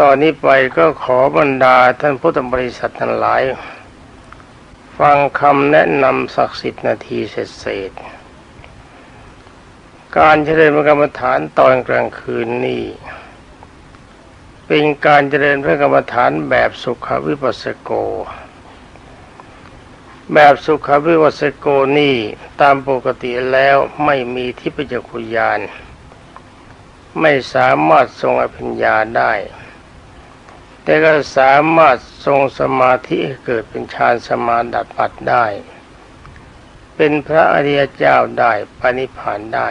ตอนนี้ไปก็ขอบรรดาท่านพุทธบริษัททั้งหลาย ฟังคำแนะนำสักสิบนาทีเสร็จๆการเจริญพระกรรมฐานตอนกลางคืนนี้เป็นการเจริญพระกรรมฐานแบบสุขวิปัสสโก แบบสุขวิปัสสโกนี่ตามปกติแล้วไม่มีทิพยจักขุยาน ไม่สามารถทรงอภิญญาได้ แต่ก็สามารถทรงสมาธิให้เกิดเป็นฌานสมาดับปัดได้ เป็นพระอริยเจ้าได้ปณิพานได้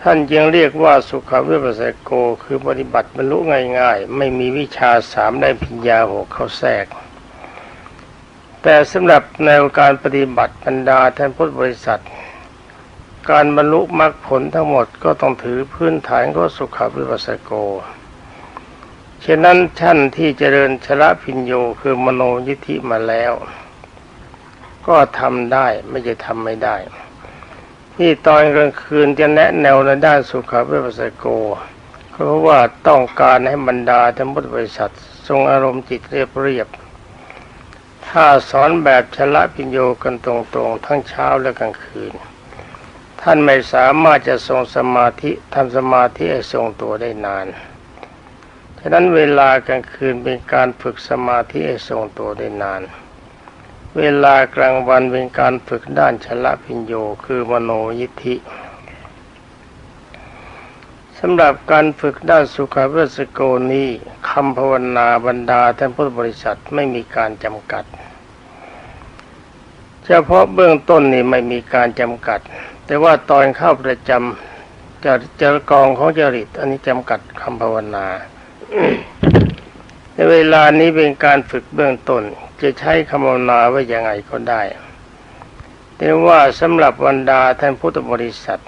ท่านจึงเรียกว่าสุขวิปัสสโกคือปฏิบัติบรรลุง่ายๆ ไม่มีวิชาสามได้พิญญาหกเข้าแทรก แต่สำหรับแนวการปฏิบัติบรรดาท่านพุทธบริษัท การบรรลุมรรคผลทั้งหมดก็ต้องถือพื้นฐานก็สุขวิปัสสโก ฉะนั้นท่านที่เจริญชละพิญโยคือมโนยิธิมาแล้ว ก็ทำได้ไม่ใช่ทำไม่ได้ ที่ตอนกลางคืนจะแนะแนวในด้านสุขวิปัสโกเพราะว่าต้องการให้บรรดาธรรมพุทธบริษัททรงอารมณ์จิตเรียบเรียบ ถ้าสอนแบบชละพิญโยกันตรงๆ ทั้งเช้าและกลางคืน ท่านไม่สามารถจะทรงสมาธิทำสมาธิให้ทรงตัวได้นานะนั้นเวลากลางคืนเป็นการฝึกสมาธิให้ทรงตัวได้นาน เวลากลางวันเป็นการฝึกด้านชละพิญโยคือมโนยิทธิสำหรับการฝึกด้านสุขวิปัสสโกนี้คำภาวนาบรรดาท่านพุทธบริษัทไม่มีการจำกัด เฉพาะเบื้องต้นนี่ไม่มีการจำกัด แต่ว่าตอนเข้าประจำจะจะกองของจริตอันนี้จำกัดคำภาวนา ในเวลานี้เป็นการฝึกเบื้องต้น จะใช้คำภาวนาไว้ยังไงก็ได้ แต่ว่าสำหรับบรรดาท่านพุทธบริษัท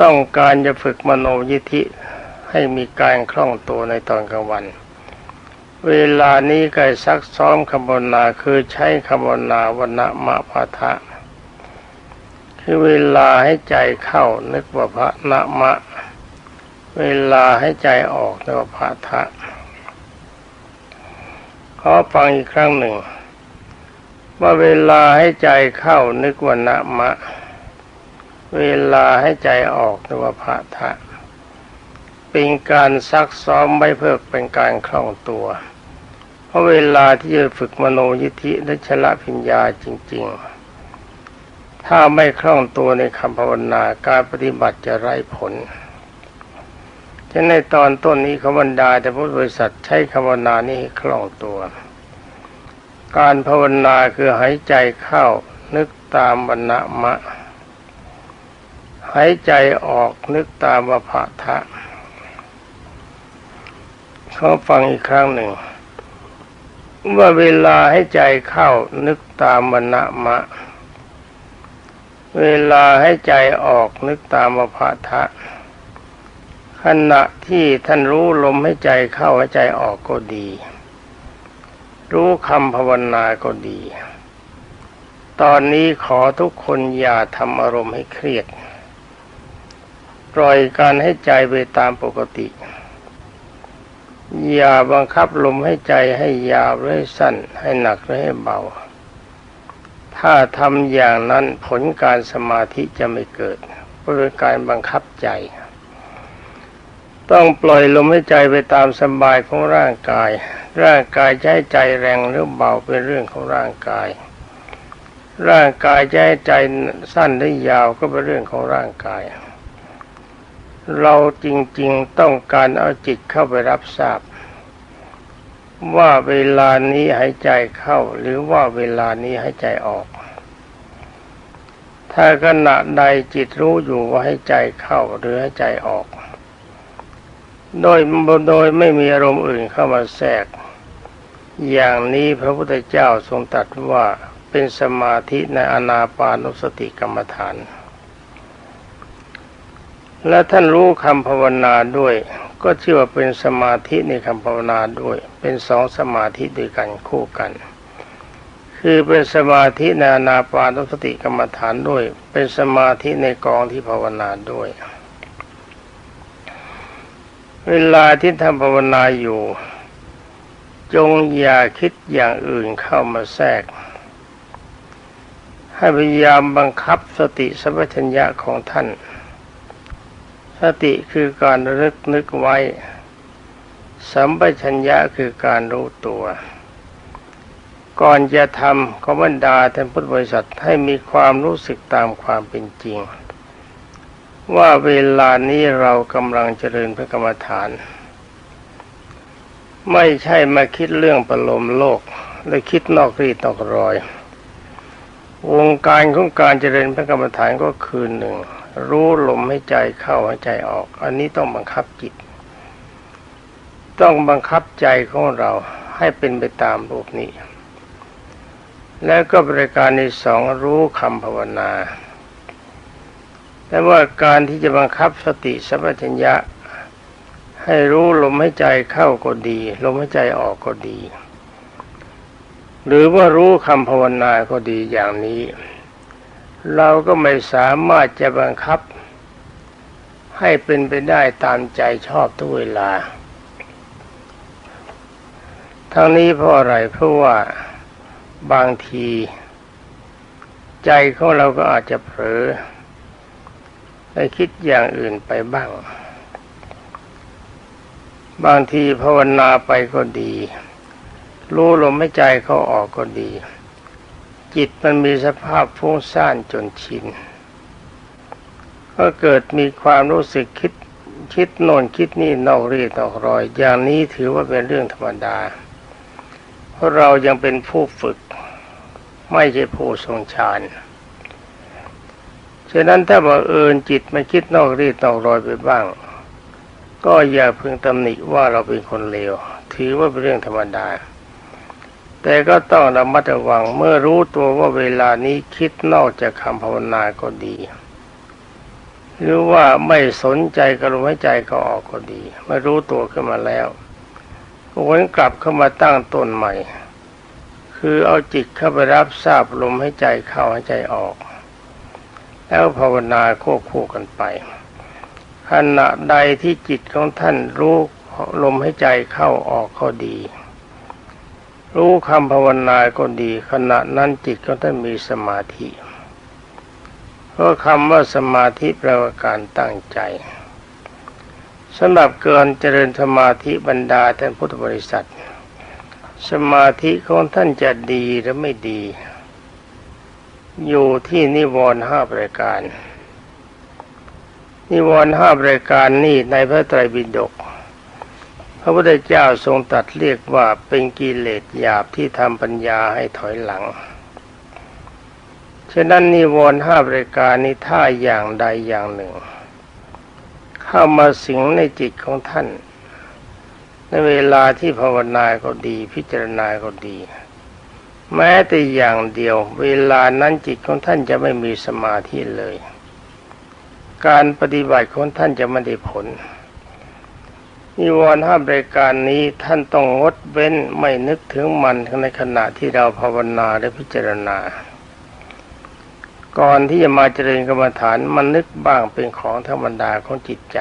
ต้องการจะฝึกมโนยิธิให้มีการคล่องตัวในตอนกลางวัน เวลานี้ก็ซักซ้อมคำภาวนาคือใช้คำภาวนาวันะมะพะทะคือเวลาให้ใจเข้านึกว่าพระนะมะ เวลาให้ใจออกนว่าพระทะขอฟังอีกครั้งหนึ่ง ว่าเวลาให้ใจเข้านึกว่านะมะ เวลาให้ใจออกนว่าพระทะเป็นการซักซ้อมไว้เพื่อเป็นการคล่องตัว เพราะเวลาที่จะฝึกมโนยิธิและชละพิญญาจริง ๆ ถ้าไม่คล่องตัวในคำภาวนาการปฏิบัติจะไร้ผล ฉะนั้นในตอนต้นนี้ขบรรดาแต่พุทธบริษัทใช้คำภาวนานี้คล่องตัว การภาวนาคือหายใจเข้านึกตามวรรณมะ หายใจออกนึกตามวภะทะเขาฟังอีกครั้งหนึ่ง ว่าเวลาให้ใจเข้านึกตามวรรณมะ เวลาให้ใจออกนึกตามวภะทะ ขณะที่ท่านรู้ลมให้ใจเข้าให้ใจออกก็ดี รู้คำภาวนาก็ดี ตอนนี้ขอทุกคนอย่าทำอารมณ์ให้เครียด ปล่อยการให้ใจไปตามปกติ อย่าบังคับลมให้ใจให้ยาวหรือให้สั้น ให้หนักหรือให้เบา ถ้าทำอย่างนั้นผลการสมาธิจะไม่เกิดเพราะเป็นการบังคับใจ ต้องปล่อยลมให้ใจไปตามสบายของร่างกาย ร่างกายให้ใจแรงหรือเบาเป็นเรื่องของร่างกาย ร่างกายให้ใจสั้นหรือยาวก็เป็นเรื่องของร่างกาย เราจริงๆต้องการเอาจิตเข้าไปรับทราบ ว่าเวลานี้หายใจเข้าหรือว่าเวลานี้หายใจออก ถ้าขณะใดจิตรู้อยู่ว่าให้ใจเข้าหรือให้ใจออก โดยโดยไม่มีอารมณ์อื่นเข้ามาแทรก อย่างนี้พระพุทธเจ้าทรงตรัสว่าเป็นสมาธิในอนาปานุสติกรรมฐาน และท่านรู้คำภาวนาด้วย ก็ชื่อว่าเป็นสมาธิในคำภาวนาด้วย เป็นสองสมาธิด้วยกันคู่กัน คือเป็นสมาธิในอนาปานุสติกรรมฐานด้วย เป็นสมาธิในกองที่ภาวนาด้วย เวลาที่ทำภาวนาอยู่ จงอย่าคิดอย่างอื่นเข้ามาแทรก ให้พยายามบังคับสติสัมปชัญญะของท่าน สติคือการระลึกนึกไว้ สัมปชัญญะคือการรู้ตัว ก่อนจะทำขอบรรดาท่านพุทธบริษัทให้มีความรู้สึกตามความเป็นจริง ว่าเวลานี้เรากำลังเจริญพระกรรมฐาน ไม่ใช่มาคิดเรื่องประโลมโลกหรือคิดนอกรีดนอกรอย วงการของการเจริญพระกรรมฐานก็คือหนึ่ง รู้ลมให้ใจเข้าให้ใจออก อันนี้ต้องบังคับจิต ต้องบังคับใจของเราให้เป็นไปตามรูปนี้ แล้วก็บริการในสองรู้คำภาวนา แต่ว่าการที่จะบังคับสติสัมปชัญญะ ให้รู้ลมให้ใจเข้าก็ดี ลมให้ใจออกก็ดี หรือว่ารู้คำภาวนาก็ดีอย่างนี้ เราก็ไม่สามารถจะบังคับ ให้เป็นไปได้ตามใจชอบทุกเวลา ทั้งนี้เพราะอะไรเพราะว่าบางที ใจของเราก็อาจจะเผลอ ไปคิดอย่างอื่นไปบ้าง บางทีภาวนาไปก็ดี รู้ลมไม่ใจเขาออกก็ดี จิตมันมีสภาพฟุ้งซ่านจนชิน ก็เกิดมีความรู้สึกคิดคิดโน่นคิดนี่นอกรีดนอกรอย อย่างนี้ถือว่าเป็นเรื่องธรรมดา เพราะเรายังเป็นผู้ฝึก ไม่ใช่ผู้ทรงฌาน ฉะนั้นถ้าบังเอิญจิตมาคิดนอกรีดนอกรอยไปบ้าง ก็อย่าพึงตำหนิว่าเราเป็นคนเลว ถือว่าเป็นเรื่องธรรมดา แต่ก็ต้องระมัดระวังเมื่อรู้ตัวว่าเวลานี้คิดนอกจากคำภาวนาก็ดี หรือว่าไม่สนใจกับลมหายใจก็ออกก็ดีไม่รู้ตัวขึ้นมาแล้วก็วนกลับเข้ามาตั้งต้นใหม่ คือเอาจิตเข้าไปรับทราบลมหายใจเข้าหายใจออก แล้วภาวนาควบคู่กันไป ขณะใดที่จิตของท่านรู้ลมหายใจเข้าออกก็ดี รู้คำภาวนาก็ดี ขณะนั้นจิตของท่านมีสมาธิเพราะคำว่าสมาธิแปลว่าการตั้งใจสำหรับเกินเจริญสมาธิบรรดาท่านพุทธบริษัท สมาธิของท่านจะดีหรือไม่ดี อยู่ที่นิวรณ์ห้าประการ นิวรณ์ห้าประการนี้ในพระไตรปิฎกพระพุทธเจ้าทรงตรัสเรียกว่าเป็นกิเลสหยาบที่ทำปัญญาให้ถอยหลัง ฉะนั้นนิวรณ์ห้าประการนี้ถ้าอย่างใดอย่างหนึ่ง เข้ามาสิงในจิตของท่าน ในเวลาที่ภาวนาก็ดีพิจารณาก็ดี แม้แต่อย่างเดียว เวลานั้นจิตของท่านจะไม่มีสมาธิเลย การปฏิบัติของท่านจะไม่ได้ผลนิวรณ์ห้าประการนี้ท่านต้องงดเว้นไม่นึกถึงมันในขณะที่เราภาวนาและพิจารณา ก่อนที่จะมาเจริญกรรมฐานมันนึกบ้างเป็นของธรรมดาของจิตใจ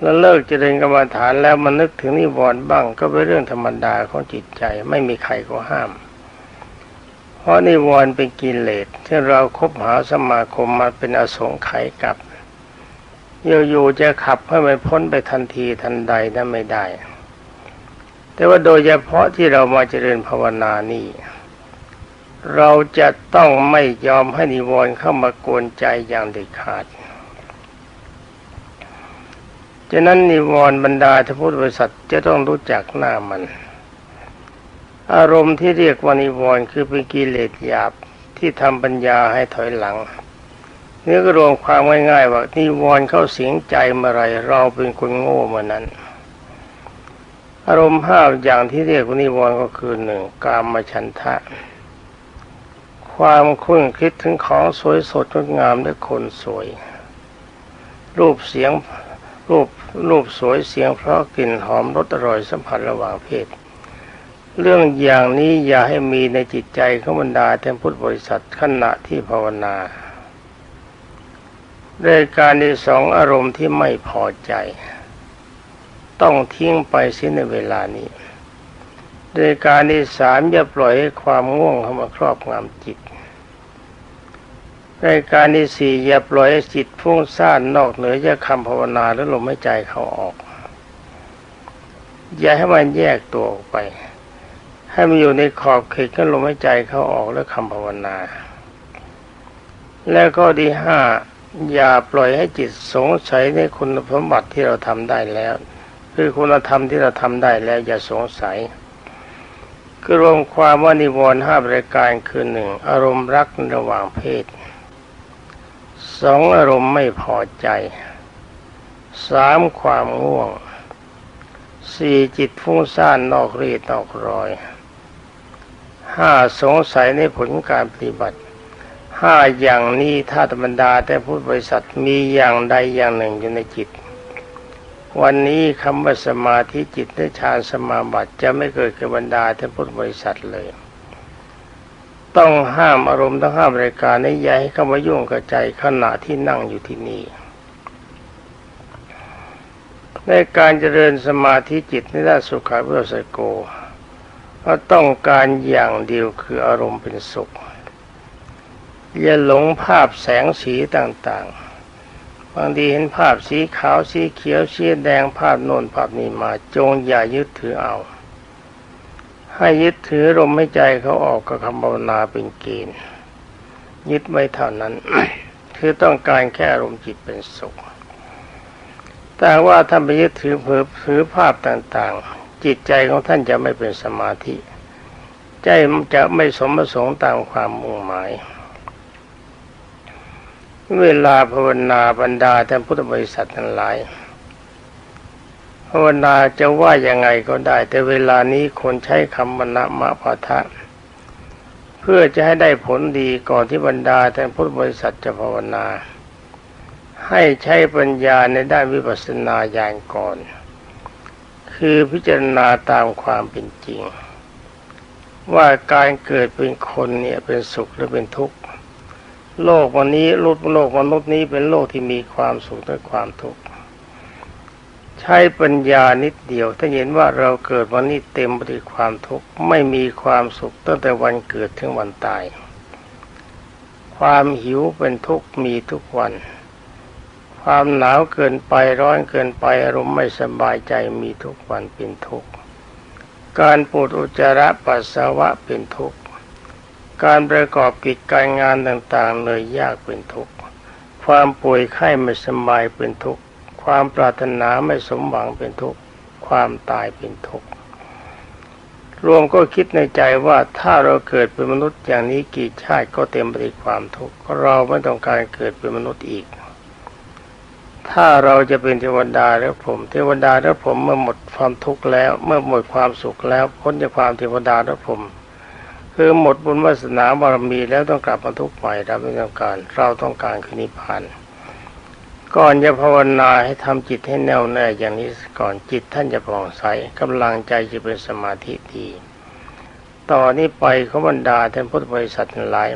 แล้วเลิกเจริญกรรมฐานแล้วมันนึกถึงนิวรณ์บ้าง ก็เป็นเรื่องธรรมดาของจิตใจไม่มีใครก็ห้าม เพราะนิวรณ์เป็นกิเลสที่เราคบหาสมาคมมาเป็นอสงไขยกับอยู่ๆจะขับให้มันพ้นไปทันทีทันใดนั้นไม่ได้ แต่ว่าโดยเฉพาะที่เรามาเจริญภาวนานี่เราจะต้องไม่ยอมให้นิวรณ์เข้ามากวนใจอย่างเด็ดขาด ฉะนั้นนิวรณ์บรรดาทพุทธบริษัทจะต้องรู้จักหน้ามัน อารมณ์ที่เรียกว่านิวรณ์คือเป็นกิเลสหยาบที่ทำปัญญาให้ถอยหลังเนื้อก็รวมความง่ายๆว่านิวรณ์เข้าเสียงใจเมื่อไรเราเป็นคนโง่เมื่อนั้น อารมณ์ห้าอย่างที่เรียกว่านิวรณ์ก็คือหนึ่งกามฉันทะ ความคุ้นคิดถึงของสวยสดงดงามและคนสวย รูปเสียง รูปรูปสวยเสียงเพราะกลิ่นหอมรสอร่อยสัมผัสระหว่างเพศ เรื่องอย่างนี้อย่าให้มีในจิตใจของบรรดาท่านพุทธบริษัทขณะที่ภาวนารายการที่สองอารมณ์ที่ไม่พอใจ ต้องทิ้งไปเสียในเวลานี้โดยการที่สามอย่าปล่อยให้ความง่วงเข้ามาครอบงำจิต รายการที่สี่อย่าปล่อยจิตฟุ้งซ่านนอกเหนือจากคำภาวนาหรือลมหายใจเขาออก อย่าให้มันแยกตัวออกไป ให้มันอยู่ในขอบเขตของลมหายใจเขาออกและคำภาวนา แล้วก็ที่ห้าอย่าปล่อยให้จิตสงสัยในคุณสมบัติที่เราทำได้แล้ว คือคุณธรรมที่เราทำได้แล้วอย่าสงสัยคือรวมความว่านิวรณ์ห้าประการคือหนึ่งอารมณ์รักระหว่างเพศ สองอารมณ์ไม่พอใจสามความง่วงสี่จิตฟุ้งซ่านนอกรีดนอกรอยห้าสงสัยในผลการปฏิบัติห้าอย่างนี้ถ้าธรรมดาแต่พุทธบริษัทมีอย่างใดอย่างหนึ่งอยู่ในจิต วันนี้คำว่าสมาธิจิตและฌานสมาบัติจะไม่เกิดกับบรรดาแต่พุทธบริษัทเลย ต้องห้ามอารมณ์ต้องห้ามรายการในี้อย่าให้เข้ามายุ่งกับใจขณะที่นั่งอยู่ที่นี่ในการเจริญสมาธิจิตในด้านสุขาเวสโกก็ต้องการอย่างเดียวคืออารมณ์เป็นสุข อย่าหลงภาพแสงสีต่างๆ บางทีเห็นภาพสีขาวสีเขียวสีแดงภาพโน่นภาพนี้มาจงอย่ายึดถือเอา ให้ยึดถือลมหายใจเขาออกกับคำภาวนาเป็นเกณฑ์ยึดไว้เท่านั้น คือต้องการแค่อารมณ์จิตเป็นสุข แต่ว่าท่านไปยึดถือเผอถือภาพต่างๆ จิตใจของท่านจะไม่เป็นสมาธิ ใจมันจะไม่สมประสงค์ตามความมุ่งหมาย เวลาภาวนาบรรดาท่านพุทธบริษัททั้งหลาย ภาวนาจะว่ายังไงก็ได้ แต่เวลานี้คนใช้คำมณะมะพะทะ เพื่อจะให้ได้ผลดีก่อนที่บรรดาท่านพุทธบริษัทจะภาวนา ให้ใช้ปัญญาในด้านวิปัสสนาญาณก่อน คือพิจารณาตามความเป็นจริง ว่าการเกิดเป็นคนเนี่ยเป็นสุขหรือเป็นทุกข์ โลกวันนี้โลกโลกมนุษย์นี้เป็นโลกที่มีความสุขและความทุกข์ ใช้ปัญญานิดเดียว ถ้าเห็นว่าเราเกิดวันนี้เต็มไปด้วยความทุกข์ไม่มีความสุขตั้งแต่วันเกิดถึงวันตาย ความหิวเป็นทุกข์มีทุกวัน ความหนาวเกินไปร้อนเกินไปอารมณ์ไม่สบายใจมีทุกวันเป็นทุกข์การปวดอุจจาระปัสสาวะเป็นทุกข์การประกอบกิจการงานต่างๆเหนื่อยยากเป็นทุกข์ความป่วยไข้ไม่สบายเป็นทุกข์ ความปรารถนาไม่สมหวังเป็นทุกข์ ความตายเป็นทุกข์ รวมก็คิดในใจว่าถ้าเราเกิดเป็นมนุษย์อย่างนี้กี่ชาติก็เต็มไปด้วยความทุกข์เราไม่ต้องการเกิดเป็นมนุษย์อีก ถ้าเราจะเป็นเทวดาแล้วผมเทวดาแล้วผมเมื่อหมดความทุกข์แล้ว เมื่อหมดความสุขแล้วพ้นจากความเทวดาแล้วผมคือหมดบุญวาสนาบารมีแล้วต้องกลับมาทุกข์ใหม่เราไม่ต้องการ เราต้องการคือนิพพาน ก่อนจะภาวนาให้ทำจิตให้แน่วแน่อย่างนี้ก่อนจิตท่านจะผ่องใสกำลังใจจะเป็นสมาธิดีต่อนนี้ไปขบรรดาท่านพุทธบริษัทหลาย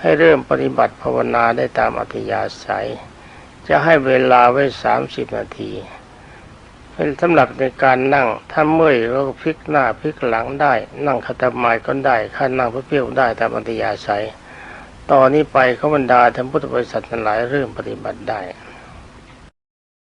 ให้เริ่มปฏิบัติภาวนาได้ตามอัธยาศัย จะให้เวลาไว้สามสิบนาทีเป็นสำหรับในการนั่งถ้าเมื่อยเราก็พลิกหน้าพลิกหลังได้ นั่งคาตมายก็ได้ข้านั่งเพื่อได้ตามอัธยาศัย ตอนนี้ไปขบรรดาท่านพุทธบริษัทหลายเริ่มปฏิบัติได้